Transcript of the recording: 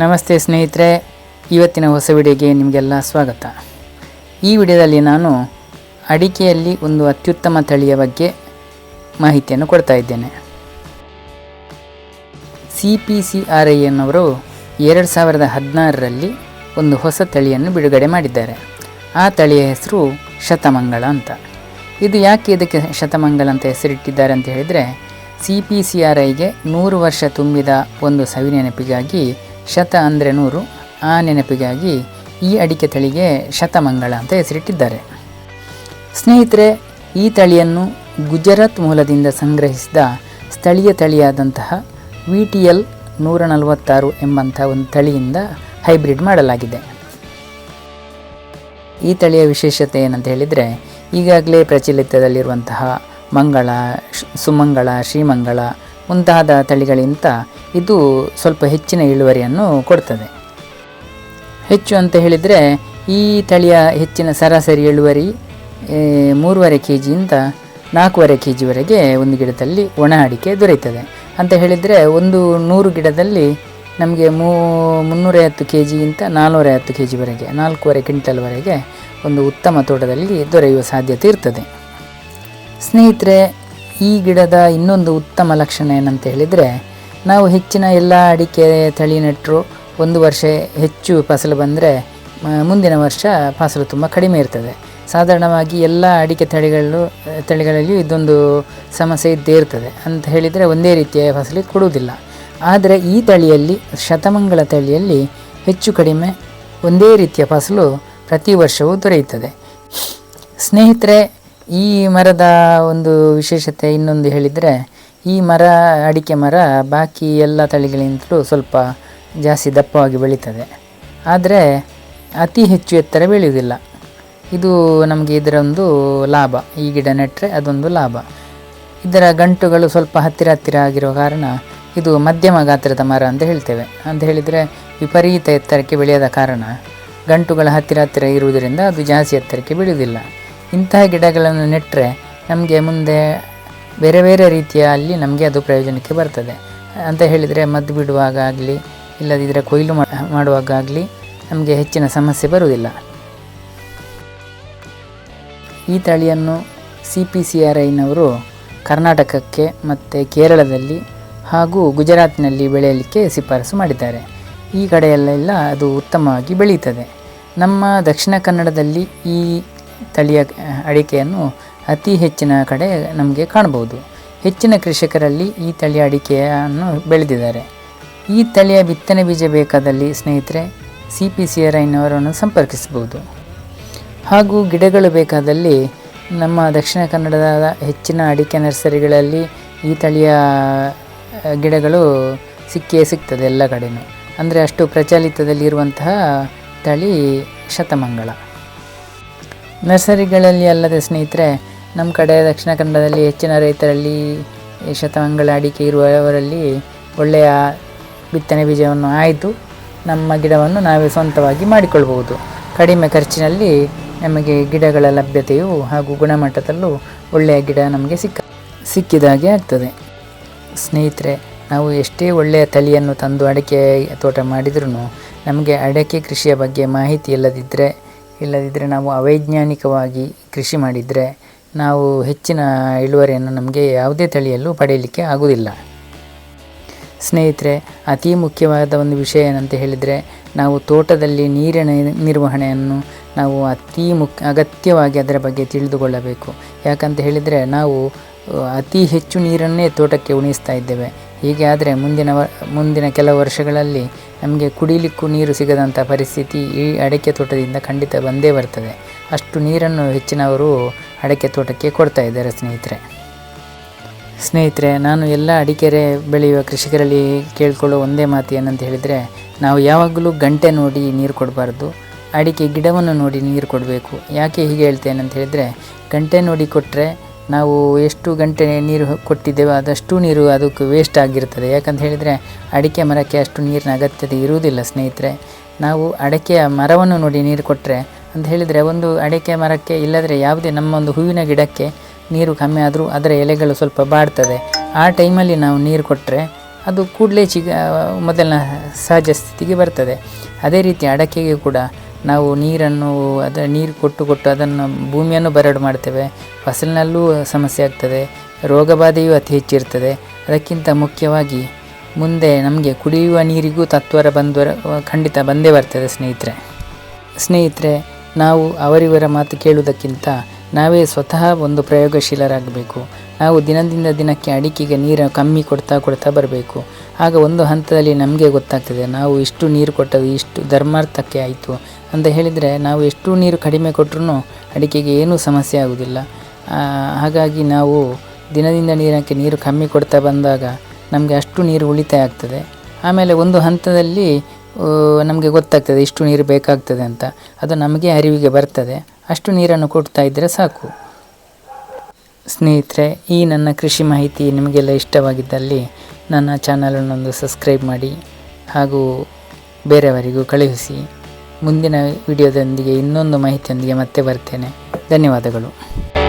ನಮಸ್ತೆ ಸ್ನೇಹಿತರೆ, ಇವತ್ತಿನ ಹೊಸ ವಿಡಿಯೋಗೆ ನಿಮಗೆಲ್ಲ ಸ್ವಾಗತ. ಈ ವಿಡಿಯೋದಲ್ಲಿ ನಾನು ಅಡಿಕೆಯಲ್ಲಿ ಒಂದು ಅತ್ಯುತ್ತಮ ತಳಿಯ ಬಗ್ಗೆ ಮಾಹಿತಿಯನ್ನು ಕೊಡ್ತಾ ಇದ್ದೇನೆ. C P C R I ಎನ್ನವರು ಎರಡು ಸಾವಿರದ ಹದಿನಾರರಲ್ಲಿ ಒಂದು ಹೊಸ ತಳಿಯನ್ನು ಬಿಡುಗಡೆ ಮಾಡಿದ್ದಾರೆ. ಆ ತಳಿಯ ಹೆಸರು ಶತಮಂಗಳ ಅಂತ. ಇದು ಯಾಕೆ ಇದಕ್ಕೆ ಶತಮಂಗಲ ಅಂತ ಹೆಸರಿಟ್ಟಿದ್ದಾರೆ ಅಂತ ಹೇಳಿದರೆ, ಸಿ ಪಿ ಸಿ ಆರ್ ಐಗೆ ನೂರು ವರ್ಷ ತುಂಬಿದ ಒಂದು ಸವಿ ನೆನಪಿಗಾಗಿ ಶತ ಅಂದರೆ ನೂರು. ಆ ನೆನಪಿಗಾಗಿ ಈ ಅಡಿಕೆ ತಳಿಗೆ ಶತಮಂಗಳ ಅಂತ ಹೆಸರಿಟ್ಟಿದ್ದಾರೆ. ಸ್ನೇಹಿತರೆ, ಈ ತಳಿಯನ್ನು ಗುಜರಾತ್ ಮೂಲದಿಂದ ಸಂಗ್ರಹಿಸಿದ ಸ್ಥಳೀಯ ತಳಿಯಾದಂತಹ ವಿ ಟಿ ಎಲ್ ನೂರ ನಲವತ್ತಾರು ಎಂಬಂಥ ಒಂದು ತಳಿಯಿಂದ ಹೈಬ್ರಿಡ್ ಮಾಡಲಾಗಿದೆ. ಈ ತಳಿಯ ವಿಶೇಷತೆ ಏನಂತ ಹೇಳಿದರೆ, ಈಗಾಗಲೇ ಪ್ರಚಲಿತದಲ್ಲಿರುವಂತಹ ಮಂಗಳ ಸುಮಂಗಳ, ಶ್ರೀಮಂಗಳ ಮುಂತಾದ ತಳಿಗಳಿಂದ ಇದು ಸ್ವಲ್ಪ ಹೆಚ್ಚಿನ ಇಳುವರಿಯನ್ನು ಕೊಡ್ತದೆ. ಹೆಚ್ಚು ಅಂತ ಹೇಳಿದರೆ ಈ ತಳಿಯ ಹೆಚ್ಚಿನ ಸರಾಸರಿ ಇಳುವರಿ ಮೂರುವರೆ ಕೆ ಜಿಯಿಂದ ನಾಲ್ಕೂವರೆ ಕೆ ಜಿವರೆಗೆ ಒಂದು ಗಿಡದಲ್ಲಿ ಒಣ ಅಡಿಕೆ ದೊರೆಯುತ್ತದೆ. ಅಂತ ಹೇಳಿದರೆ ಒಂದು ನೂರು ಗಿಡದಲ್ಲಿ ನಮಗೆ ಮೂ ಮುನ್ನೂರೈವತ್ತು ಕೆ ಜಿಗಿಂತ ನಾನ್ನೂರೈವತ್ತು ಕೆ ಜಿವರೆಗೆ ನಾಲ್ಕೂವರೆ ಕ್ವಿಂಟಲ್ವರೆಗೆ ಒಂದು ಉತ್ತಮ ತೋಟದಲ್ಲಿ ದೊರೆಯುವ ಸಾಧ್ಯತೆ ಇರ್ತದೆ. ಸ್ನೇಹಿತರೆ, ಈ ಗಿಡದ ಇನ್ನೊಂದು ಉತ್ತಮ ಲಕ್ಷಣ ಏನಂತ ಹೇಳಿದರೆ ನಾವು ಹೆಚ್ಚಿನ ಎಲ್ಲ ಅಡಿಕೆ ತಳಿ ನೆಟ್ಟರು ಒಂದು ವರ್ಷ ಹೆಚ್ಚು ಫಸಲು ಬಂದರೆ ಮುಂದಿನ ವರ್ಷ ಫಸಲು ತುಂಬ ಕಡಿಮೆ ಇರ್ತದೆ. ಸಾಧಾರಣವಾಗಿ ಎಲ್ಲ ಅಡಿಕೆ ತಳಿಗಳು, ತಳಿಗಳಲ್ಲಿಯೂ ಇದೊಂದು ಸಮಸ್ಯೆ ಇದ್ದೇ ಇರ್ತದೆ. ಅಂತ ಹೇಳಿದರೆ ಒಂದೇ ರೀತಿಯ ಫಸಲು ಕೊಡುವುದಿಲ್ಲ. ಆದರೆ ಈ ತಳಿಯಲ್ಲಿ ಶತಮಂಗಳ ತಳಿಯಲ್ಲಿ ಹೆಚ್ಚು ಕಡಿಮೆ ಒಂದೇ ರೀತಿಯ ಫಸಲು ಪ್ರತಿ ವರ್ಷವೂ ದೊರೆಯುತ್ತದೆ. ಸ್ನೇಹಿತರೆ, ಈ ಮರದ ಒಂದು ವಿಶೇಷತೆ ಇನ್ನೊಂದು ಹೇಳಿದರೆ ಈ ಮರ, ಅಡಿಕೆ ಮರ ಬಾಕಿ ಎಲ್ಲ ತಳಿಗಳಿಂದಲೂ ಸ್ವಲ್ಪ ಜಾಸ್ತಿ ದಪ್ಪವಾಗಿ ಬೆಳೀತದೆ. ಆದರೆ ಅತಿ ಹೆಚ್ಚು ಎತ್ತರ ಬೆಳೆಯುವುದಿಲ್ಲ. ಇದು ನಮಗೆ ಇದರ ಒಂದು ಲಾಭ. ಈ ಗಿಡ ನೆಟ್ಟರೆ ಅದೊಂದು ಲಾಭ. ಇದರ ಗಂಟುಗಳು ಸ್ವಲ್ಪ ಹತ್ತಿರ ಹತ್ತಿರ ಆಗಿರೋ ಕಾರಣ ಇದು ಮಧ್ಯಮ ಗಾತ್ರದ ಮರ ಅಂತ ಹೇಳ್ತೇವೆ. ಅಂತ ಹೇಳಿದರೆ ವಿಪರೀತ ಎತ್ತರಕ್ಕೆ ಬೆಳೆಯದ ಕಾರಣ ಗಂಟುಗಳ ಹತ್ತಿರ ಹತ್ತಿರ ಇರುವುದರಿಂದ ಅದು ಜಾಸ್ತಿ ಎತ್ತರಕ್ಕೆ ಬೆಳೆಯುವುದಿಲ್ಲ. ಇಂತಹ ಗಿಡಗಳನ್ನು ನೆಟ್ಟರೆ ನಮಗೆ ಮುಂದೆ ಬೇರೆ ಬೇರೆ ರೀತಿಯಲ್ಲಿ ನಮಗೆ ಅದು ಪ್ರಯೋಜನಕ್ಕೆ ಬರ್ತದೆ. ಅಂತ ಹೇಳಿದರೆ ಮದ್ದು ಬಿಡುವಾಗ ಆಗಲಿ ಇಲ್ಲದಿದ್ದರೆ ಕೊಯ್ಲು ಮಾಡುವಾಗಲಿ ನಮಗೆ ಹೆಚ್ಚಿನ ಸಮಸ್ಯೆ ಬರುವುದಿಲ್ಲ. ಈ ತಳಿಯನ್ನು ಸಿ ಪಿ ಸಿ ಆರ್ ಐನವರು ಕರ್ನಾಟಕಕ್ಕೆ ಮತ್ತು ಕೇರಳದಲ್ಲಿ ಹಾಗೂ ಗುಜರಾತ್ನಲ್ಲಿ ಬೆಳೆಯಲಿಕ್ಕೆ ಶಿಫಾರಸು ಮಾಡಿದ್ದಾರೆ. ಈ ಕಡೆಯಲ್ಲೆಲ್ಲ ಅದು ಉತ್ತಮವಾಗಿ ಬೆಳೀತದೆ. ನಮ್ಮ ದಕ್ಷಿಣ ಕನ್ನಡದಲ್ಲಿ ಈ ತಳಿಯ ಅಡಿಕೆಯನ್ನು ಅತಿ ಹೆಚ್ಚಿನ ಕಡೆ ನಮಗೆ ಕಾಣಬಹುದು. ಹೆಚ್ಚಿನ ಕೃಷಿಕರಲ್ಲಿ ಈ ತಳಿಯ ಅಡಿಕೆಯನ್ನು ಬೆಳೆದಿದ್ದಾರೆ. ಈ ತಳಿಯ ಬಿತ್ತನೆ ಬೀಜ ಬೇಕಾದಲ್ಲಿ ಸ್ನೇಹಿತರೆ ಸಿ ಪಿ ಸಿ ಆರ್ ಐನವರನ್ನು ಸಂಪರ್ಕಿಸಬಹುದು. ಹಾಗೂ ಗಿಡಗಳು ಬೇಕಾದಲ್ಲಿ ನಮ್ಮ ದಕ್ಷಿಣ ಕನ್ನಡದ ಹೆಚ್ಚಿನ ಅಡಿಕೆ ನರ್ಸರಿಗಳಲ್ಲಿ ಈ ತಳಿಯ ಗಿಡಗಳು ಸಿಕ್ಕೇ ಸಿಗ್ತದೆ ಎಲ್ಲ ಕಡೆಯೂ ಅಂದರೆ ಅಷ್ಟು ಪ್ರಚಲಿತದಲ್ಲಿರುವಂತಹ ತಳಿ ಶತಮಂಗಳ ನರ್ಸರಿಗಳಲ್ಲಿ ಅಲ್ಲದೆ ಸ್ನೇಹಿತರೆ ನಮ್ಮ ಕಡೆ ದಕ್ಷಿಣ ಕನ್ನಡದಲ್ಲಿ ಹೆಚ್ಚಿನ ರೈತರಲ್ಲಿ ಶತಮಾನಗಳ ಅಡಿಕೆ ಇರುವವರಲ್ಲಿ ಒಳ್ಳೆಯ ಬಿತ್ತನೆ ಬೀಜವನ್ನು ಆಯಿತು. ನಮ್ಮ ಗಿಡವನ್ನು ನಾವೇ ಸ್ವಂತವಾಗಿ ಮಾಡಿಕೊಳ್ಬಹುದು. ಕಡಿಮೆ ಖರ್ಚಿನಲ್ಲಿ ನಮಗೆ ಗಿಡಗಳ ಲಭ್ಯತೆಯು ಹಾಗೂ ಗುಣಮಟ್ಟದಲ್ಲೂ ಒಳ್ಳೆಯ ಗಿಡ ನಮಗೆ ಸಿಕ್ಕ, ಸಿಕ್ಕಿದ ಹಾಗೆ ಆಗ್ತದೆ. ಸ್ನೇಹಿತರೆ, ನಾವು ಎಷ್ಟೇ ಒಳ್ಳೆಯ ತಳಿಯನ್ನು ತಂದು ಅಡಿಕೆ ತೋಟ ಮಾಡಿದ್ರೂ ನಮಗೆ ಅಡಿಕೆ ಕೃಷಿಯ ಬಗ್ಗೆ ಮಾಹಿತಿ ಇಲ್ಲದಿದ್ದರೆ ಇಲ್ಲದಿದ್ದರೆ ನಾವು ಅವೈಜ್ಞಾನಿಕವಾಗಿ ಕೃಷಿ ಮಾಡಿದರೆ ನಾವು ಹೆಚ್ಚಿನ ಇಳುವರಿಯನ್ನು ನಮಗೆ ಯಾವುದೇ ತಳಿಯಲ್ಲೂ ಪಡೆಯಲಿಕ್ಕೆ ಆಗುವುದಿಲ್ಲ. ಸ್ನೇಹಿತರೆ, ಅತಿ ಮುಖ್ಯವಾದ ಒಂದು ವಿಷಯ ಏನಂತ ಹೇಳಿದರೆ, ನಾವು ತೋಟದಲ್ಲಿ ನೀರಿನ ನಿರ್ವಹಣೆಯನ್ನು ನಾವು ಅತಿ ಮುಖ್ಯ ಅಗತ್ಯವಾಗಿ ಅದರ ಬಗ್ಗೆ ತಿಳಿದುಕೊಳ್ಳಬೇಕು. ಯಾಕಂತ ಹೇಳಿದರೆ, ನಾವು ಅತಿ ಹೆಚ್ಚು ನೀರನ್ನೇ ತೋಟಕ್ಕೆ ಉಣಿಸ್ತಾ ಇದ್ದೇವೆ. ಹೀಗೆ ಆದರೆ ಮುಂದಿನ ವ, ಮುಂದಿನ ಕೆಲವು ವರ್ಷಗಳಲ್ಲಿ ನಮಗೆ ಕುಡಿಲಿಕ್ಕೂ ನೀರು ಸಿಗದಂಥ ಪರಿಸ್ಥಿತಿ ಈ ಅಡಿಕೆ ತೋಟದಿಂದ ಖಂಡಿತ ಬಂದೇ ಬರ್ತದೆ. ಅಷ್ಟು ನೀರನ್ನು ಹೆಚ್ಚಿನವರು ಅಡಿಕೆ ತೋಟಕ್ಕೆ ಕೊಡ್ತಾ ಇದ್ದಾರೆ ಸ್ನೇಹಿತರೆ. ಸ್ನೇಹಿತರೆ, ನಾನು ಎಲ್ಲ ಅಡಿಕೆರೆ ಬೆಳೆಯುವ ಕೃಷಿಕರಲ್ಲಿ ಕೇಳ್ಕೊಳ್ಳೋ ಒಂದೇ ಮಾತು ಏನಂತ ಹೇಳಿದರೆ, ನಾವು ಯಾವಾಗಲೂ ಗಂಟೆ ನೋಡಿ ನೀರು ಕೊಡಬಾರ್ದು, ಅಡಿಕೆ ಗಿಡವನ್ನು ನೋಡಿ ನೀರು ಕೊಡಬೇಕು. ಯಾಕೆ ಹೀಗೆ ಹೇಳ್ತೇನೆ ಅಂತ ಹೇಳಿದರೆ, ಗಂಟೆ ನೋಡಿ ಕೊಟ್ಟರೆ ನಾವು ಎಷ್ಟು ಗಂಟೆ ನೀರು ಕೊಟ್ಟಿದ್ದೇವೆ ಅದಷ್ಟು ನೀರು ಅದಕ್ಕೆ ವೇಸ್ಟ್ ಆಗಿರ್ತದೆ. ಯಾಕಂತ ಹೇಳಿದರೆ, ಅಡಿಕೆ ಮರಕ್ಕೆ ಅಷ್ಟು ನೀರಿನ ಅಗತ್ಯತೆ ಇರುವುದಿಲ್ಲ ಸ್ನೇಹಿತರೆ. ನಾವು ಅಡಿಕೆಯ ಮರವನ್ನು ನೋಡಿ ನೀರು ಕೊಟ್ಟರೆ ಅಂತ ಹೇಳಿದರೆ ಒಂದು ಅಡಿಕೆ ಮರಕ್ಕೆ ಇಲ್ಲದ್ರೆ ಯಾವುದೇ ನಮ್ಮ ಒಂದು ಹೂವಿನ ಗಿಡಕ್ಕೆ ನೀರು ಕಮ್ಮಿ ಆದರೂ ಅದರ ಎಲೆಗಳು ಸ್ವಲ್ಪ ಬಾಡ್ತದೆ. ಆ ಟೈಮಲ್ಲಿ ನಾವು ನೀರು ಕೊಟ್ಟರೆ ಅದು ಕೂಡಲೇ ಚಿಗ, ಮೊದಲಿನ ಸಹಜ ಸ್ಥಿತಿಗೆ ಬರ್ತದೆ. ಅದೇ ರೀತಿ ಅಡಕೆಗೆ ಕೂಡ ನಾವು ನೀರನ್ನು ಅದರ ನೀರು ಕೊಟ್ಟು ಕೊಟ್ಟು ಅದನ್ನು ಭೂಮಿಯನ್ನು ಬರಡು ಮಾಡ್ತೇವೆ. ಫಸಲಿನಲ್ಲೂ ಸಮಸ್ಯೆ ಆಗ್ತದೆ ರೋಗಬಾಧೆಯೂ ಅತಿ ಹೆಚ್ಚಿರ್ತದೆ. ಅದಕ್ಕಿಂತ ಮುಖ್ಯವಾಗಿ ಮುಂದೆ ನಮಗೆ ಕುಡಿಯುವ ನೀರಿಗೂ ತತ್ವರ ಬಂದ್ವರ, ಖಂಡಿತ ಬಂದೇ ಬರ್ತದೆ ಸ್ನೇಹಿತರೆ. ಸ್ನೇಹಿತರೆ ನಾವು ಅವರಿವರ ಮಾತು ಕೇಳುವುದಕ್ಕಿಂತ ನಾವೇ ಸ್ವತಃ ಒಂದು ಪ್ರಯೋಗಶೀಲರಾಗಬೇಕು. ನಾವು ದಿನದಿಂದ ದಿನಕ್ಕೆ ಅಡಿಕೆಗೆ ನೀರು ಕಮ್ಮಿ ಕೊಡ್ತಾ ಕೊಡ್ತಾ ಬರಬೇಕು. ಆಗ ಒಂದು ಹಂತದಲ್ಲಿ ನಮಗೆ ಗೊತ್ತಾಗ್ತದೆ, ನಾವು ಇಷ್ಟು ನೀರು ಕೊಟ್ಟದ್ದು ಇಷ್ಟು ಧರ್ಮಾರ್ಥಕ್ಕೆ ಆಯಿತು ಅಂತ ಹೇಳಿದರೆ ನಾವು ಎಷ್ಟು ನೀರು ಕಡಿಮೆ ಕೊಟ್ಟರು ಅಡಿಕೆಗೆ ಏನೂ ಸಮಸ್ಯೆ ಆಗುವುದಿಲ್ಲ. ಹಾಗಾಗಿ ನಾವು ದಿನದಿಂದ ನೀರಕ್ಕೆ ನೀರು ಕಮ್ಮಿ ಕೊಡ್ತಾ ಬಂದಾಗ ನಮಗೆ ಅಷ್ಟು ನೀರು ಉಳಿತಾಯ ಆಗ್ತದೆ. ಆಮೇಲೆ ಒಂದು ಹಂತದಲ್ಲಿ ನಮಗೆ ಗೊತ್ತಾಗ್ತದೆ ಇಷ್ಟು ನೀರು ಬೇಕಾಗ್ತದೆ ಅಂತ. ಅದು ನಮಗೆ ಅರಿವಿಗೆ ಬರ್ತದೆ. ಅಷ್ಟು ನೀರನ್ನು ಕೊಡ್ತಾ ಇದ್ದರೆ ಸಾಕು. ಸ್ನೇಹಿತರೆ, ಈ ನನ್ನ ಕೃಷಿ ಮಾಹಿತಿ ನಿಮಗೆಲ್ಲ ಇಷ್ಟವಾಗಿದ್ದಲ್ಲಿ ನನ್ನ ಚಾನಲನ್ನೊಂದು ಸಬ್ಸ್ಕ್ರೈಬ್ ಮಾಡಿ ಹಾಗೂ ಬೇರೆಯವರಿಗೂ ಕಳುಹಿಸಿ. ಮುಂದಿನ ವಿಡಿಯೋದೊಂದಿಗೆ ಇನ್ನೊಂದು ಮಾಹಿತಿಯೊಂದಿಗೆ ಮತ್ತೆ ಬರ್ತೇನೆ. ಧನ್ಯವಾದಗಳು.